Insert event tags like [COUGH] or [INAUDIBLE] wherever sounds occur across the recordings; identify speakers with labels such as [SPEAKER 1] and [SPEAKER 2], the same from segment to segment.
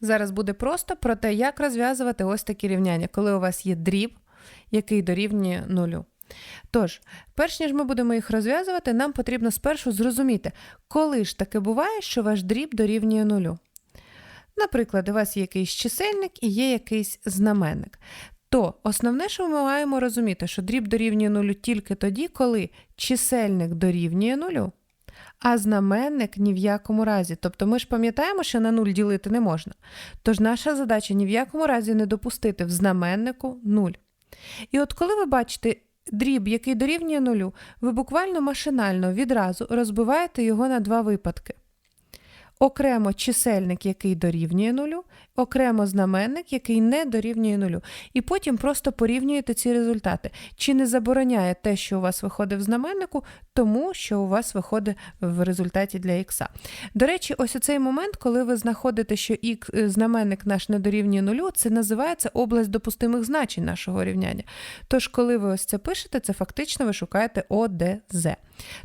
[SPEAKER 1] Зараз буде просто про те, як розв'язувати ось такі рівняння, коли у вас є дріб, який дорівнює нулю. Тож, перш ніж ми будемо їх розв'язувати, нам потрібно спершу зрозуміти, коли ж таке буває, що ваш дріб дорівнює нулю. Наприклад, у вас є якийсь чисельник і є якийсь знаменник. То основне, що ми маємо розуміти, що дріб дорівнює нулю тільки тоді, коли чисельник дорівнює нулю, а знаменник ні в якому разі. Тобто ми ж пам'ятаємо, що на нуль ділити не можна. Тож наша задача ні в якому разі не допустити в знаменнику нуль. І от коли ви бачите дріб, який дорівнює нулю, ви буквально машинально відразу розбиваєте його на два випадки. Окремо чисельник, який дорівнює нулю, окремо знаменник, який не дорівнює нулю. І потім просто порівнюєте ці результати. Чи не забороняє те, що у вас виходить в знаменнику, тому що у вас виходить в результаті для х. До речі, ось у цей момент, коли ви знаходите, що х, е, знаменник наш не дорівнює нулю, це називається область допустимих значень нашого рівняння. Тож, коли ви ось це пишете, це фактично ви шукаєте ОДЗ.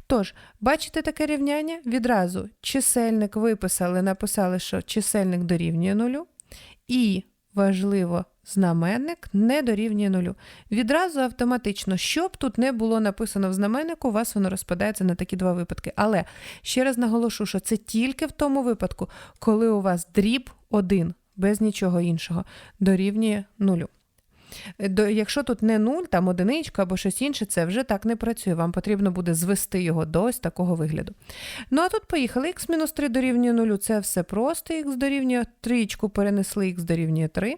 [SPEAKER 1] Тож, бачите таке рівняння? Відразу чисельник виписали, написали, що чисельник дорівнює нулю. І важливо, знаменник не дорівнює нулю. Відразу автоматично, що б тут не було написано в знаменнику, у вас воно розпадається на такі два випадки. Але ще раз наголошу, що це тільки в тому випадку, коли у вас дріб один, без нічого іншого, дорівнює нулю. До, якщо тут не нуль, там одиничка або щось інше, це вже так не працює. Вам потрібно буде звести його до ось такого вигляду. Ну а тут поїхали. х-3 дорівнює 0, це все просто, х дорівнює тричку перенесли, х дорівнює 3.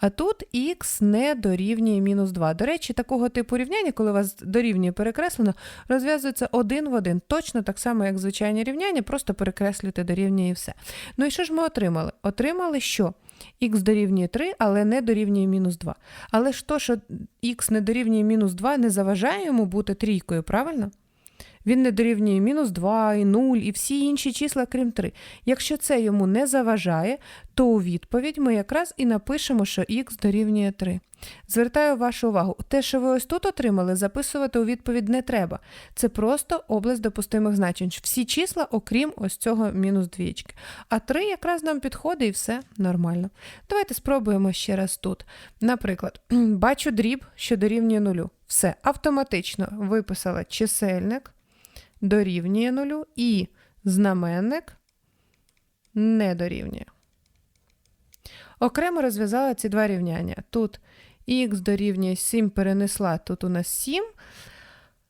[SPEAKER 1] А тут х не дорівнює мінус 2. До речі, такого типу рівняння, коли у вас дорівнює перекреслено, розв'язується один в один. Точно так само, як звичайні рівняння, просто перекреслюєте дорівнює і все. Ну і що ж ми отримали? Отримали що? х дорівнює 3, але не дорівнює мінус 2. Але ж то, що х не дорівнює мінус 2, не заважає йому бути трійкою, правильно? Він не дорівнює мінус 2, і 0, і всі інші числа, крім 3. Якщо це йому не заважає, то у відповідь ми якраз і напишемо, що х дорівнює 3. Звертаю вашу увагу, те, що ви ось тут отримали, записувати у відповідь не треба. Це просто область допустимих значень. Всі числа, окрім ось цього мінус двічки. А 3 якраз нам підходить і все нормально. Давайте спробуємо ще раз тут. Наприклад, [CLEARS THROAT] бачу дріб, що дорівнює нулю. Все, автоматично виписала чисельник дорівнює нулю і знаменник не дорівнює. Окремо розв'язала ці два рівняння. Тут х дорівнює 7 перенесла, тут у нас 7.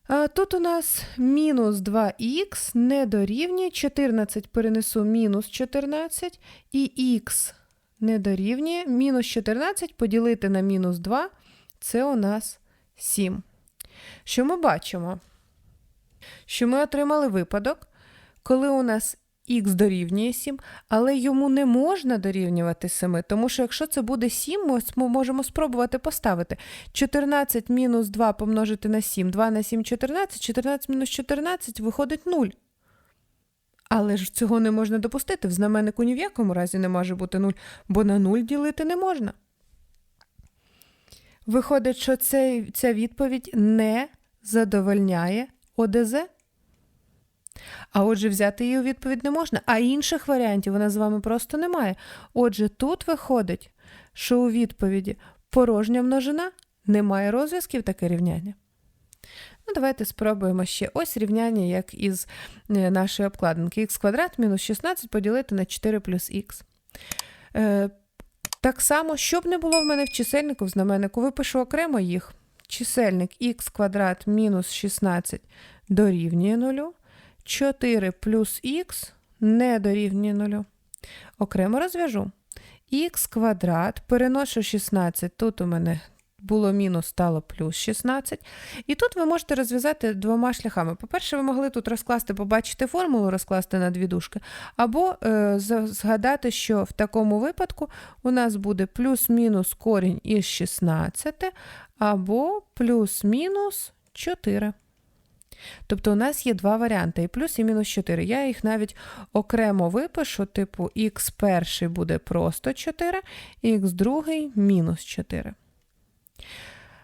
[SPEAKER 1] А тут у нас мінус 2х не дорівнює 14 перенесу мінус 14, і х не дорівнює мінус 14 поділити на мінус 2 це у нас 7. Що ми бачимо? Що ми отримали випадок, коли у нас х дорівнює 7, але йому не можна дорівнювати 7, тому що якщо це буде 7, ми можемо спробувати поставити 14 мінус 2 помножити на 7, 2 на 7 – 14, 14 мінус 14 виходить 0. Але ж цього не можна допустити. В знаменнику ні в якому разі не може бути 0, бо на 0 ділити не можна. Виходить, що цей, ця відповідь не задовольняє ОДЗ. А отже, взяти її у відповідь не можна, а інших варіантів нас з вами просто немає. Отже, тут виходить, що у відповіді порожня множина немає розв'язків таке рівняння. Ну, Давайте спробуємо ще ось рівняння, як із е, нашої обкладинки. х квадрат мінус 16 поділити на 4 плюс х. Е, так само, щоб не було в мене в чисельнику, в знаменнику, випишу окремо їх. Чисельник х квадрат мінус 16 дорівнює 0. 4 плюс х не дорівнює 0. Окремо розв'яжу. х квадрат, переношу 16, тут у мене було мінус, стало плюс 16. І тут ви можете розв'язати двома шляхами. По-перше, ви могли тут розкласти, побачити формулу, розкласти на дві дужки, або е, згадати, що в такому випадку у нас буде плюс-мінус корінь із 16, або плюс-мінус 4. Тобто у нас є два варіанти, і плюс і мінус 4. Я їх навіть окремо випишу, типу х перший буде просто 4, і х другий мінус 4.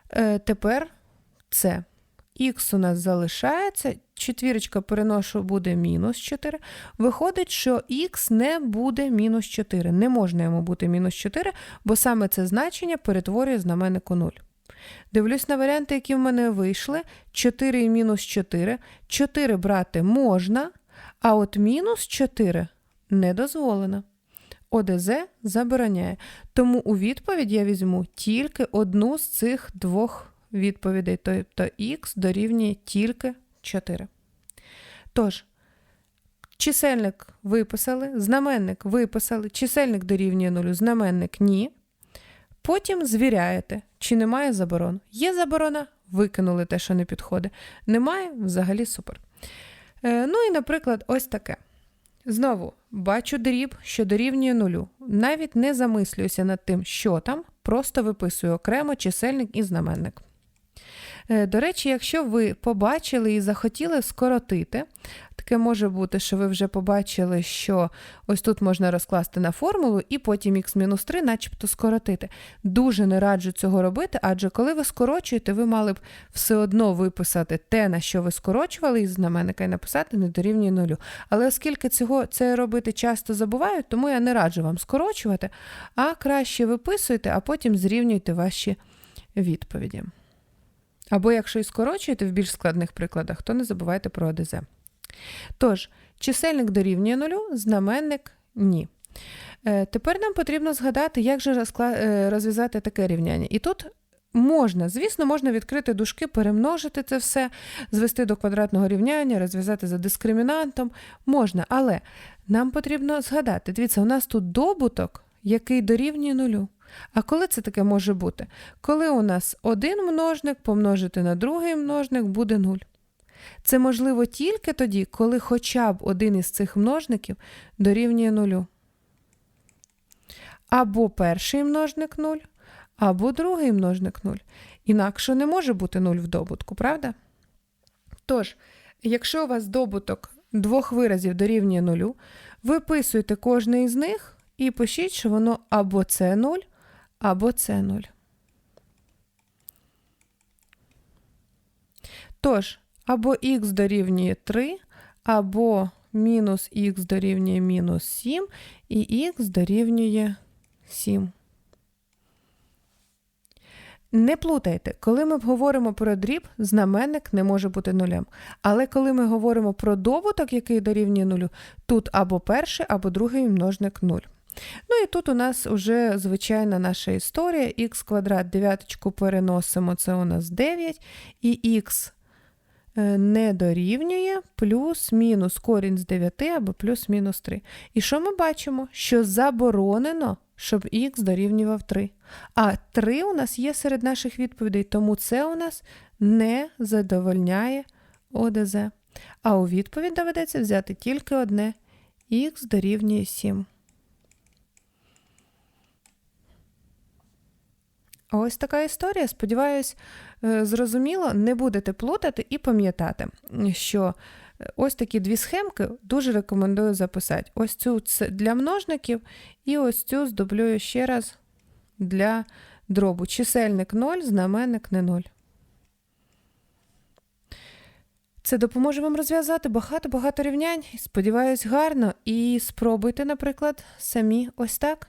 [SPEAKER 1] Е, Тепер це х у нас залишається, четвірочка переношу буде мінус 4. Виходить, що х не буде мінус 4. Не можна йому бути мінус 4, бо саме це значення перетворює знаменник у 0. Дивлюсь на варіанти, які в мене вийшли. 4 і мінус 4. 4 брати можна, а от мінус 4 не дозволено. ОДЗ забороняє. Тому у відповідь я візьму тільки одну з цих двох відповідей, тобто х дорівнює тільки 4. Тож, чисельник виписали, знаменник виписали, чисельник дорівнює 0, знаменник ні. Потім звіряєте, чи немає заборон. Є заборона, викинули те, що не підходить. Немає, взагалі супер. Е, ну і, наприклад, ось таке. Знову бачу дріб, що дорівнює нулю. Навіть не замислююся над тим, що там, просто виписую окремо чисельник і знаменник. Е, До речі, якщо ви побачили і захотіли скоротити, таке може бути, що ви вже побачили, що ось тут можна розкласти на формулу і потім х-3 начебто скоротити. Дуже не раджу цього робити, адже коли ви скорочуєте, ви мали б все одно виписати те, на що ви скорочували із знаменника, і написати не дорівнює нулю. Але оскільки цього це робити часто забувають, тому я не раджу вам скорочувати, а краще виписуйте, а потім зрівнюйте ваші відповіді. Або якщо і скорочуєте в більш складних прикладах, то не забувайте про ОДЗ. Тож, чисельник дорівнює нулю, знаменник ні. Е, тепер нам потрібно згадати, як же е, розв'язати таке рівняння. І тут можна, звісно, можна відкрити дужки, перемножити це все, звести до квадратного рівняння, розв'язати за дискримінантом. Можна, але нам потрібно згадати. Дивіться, у нас тут добуток, який дорівнює нулю. А коли це таке може бути? Коли у нас один множник помножити на другий множник буде 0. Це можливо тільки тоді, коли хоча б один із цих множників дорівнює нулю. Або перший множник 0, або другий множник 0. Інакше не може бути 0 в добутку, правда? Тож, якщо у вас добуток двох виразів дорівнює 0, виписуйте кожний із них і пишіть, що воно або це 0, або це 0. Тож, або х дорівнює 3, або мінус х дорівнює мінус 7, і х дорівнює 7. Не плутайте, коли ми говоримо про дріб, знаменник не може бути нулем. Але коли ми говоримо про добуток, який дорівнює нулю, тут або перший, або другий множник 0. Ну і тут у нас вже звичайна наша історія. х квадрат дев'яточку переносимо, це у нас 9, і х не дорівнює плюс-мінус корінь з 9 або плюс-мінус 3. І що ми бачимо? Що заборонено, щоб х дорівнював 3. А 3 у нас є серед наших відповідей, тому це у нас не задовольняє ОДЗ. А у відповідь доведеться взяти тільки одне х дорівнює 7. Ось така історія. Сподіваюсь, е, зрозуміло, не будете плутати і пам'ятати, що е, ось такі дві схемки дуже рекомендую записати. Ось цю для множників, і ось цю здублюю ще раз для дробу. Чисельник 0, знаменник не 0. Це допоможе вам розв'язати багато-багато рівнянь. Сподіваюсь, гарно. І спробуйте, наприклад, самі ось так.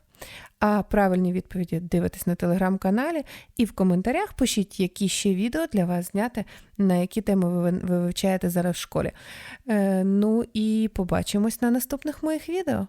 [SPEAKER 1] А правильні відповіді дивитесь на телеграм-каналі і в коментарях пишіть, які ще відео для вас зняти, на які теми ви, ви вивчаєте зараз в школі. Е, ну і побачимось на наступних моїх відео.